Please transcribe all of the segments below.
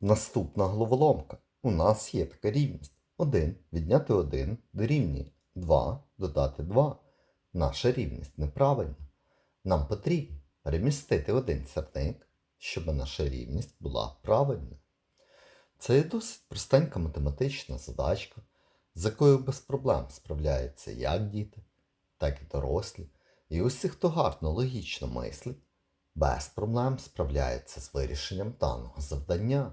Наступна головоломка. У нас є така рівність. 1 відняти 1 дорівнює 2 додати 2. Наша рівність неправильна. Нам потрібно перемістити один сірник, щоб наша рівність була правильною. Це досить простенька математична задачка, з якою без проблем справляються як діти, так і дорослі. І усі, хто гарно логічно мислить, без проблем справляється з вирішенням даного завдання.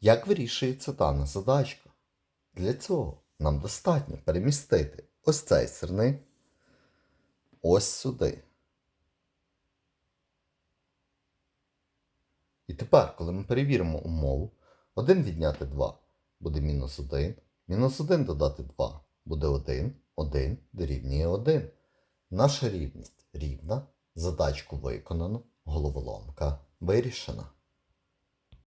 Як вирішується дана задачка? Для цього нам достатньо перемістити ось цей сирник ось сюди. І тепер, коли ми перевіримо умову, 1 відняти 2 буде мінус 1, мінус 1 додати 2 буде 1, 1 дорівнює 1. Наша рівність рівна, задачку виконано, головоломка вирішена.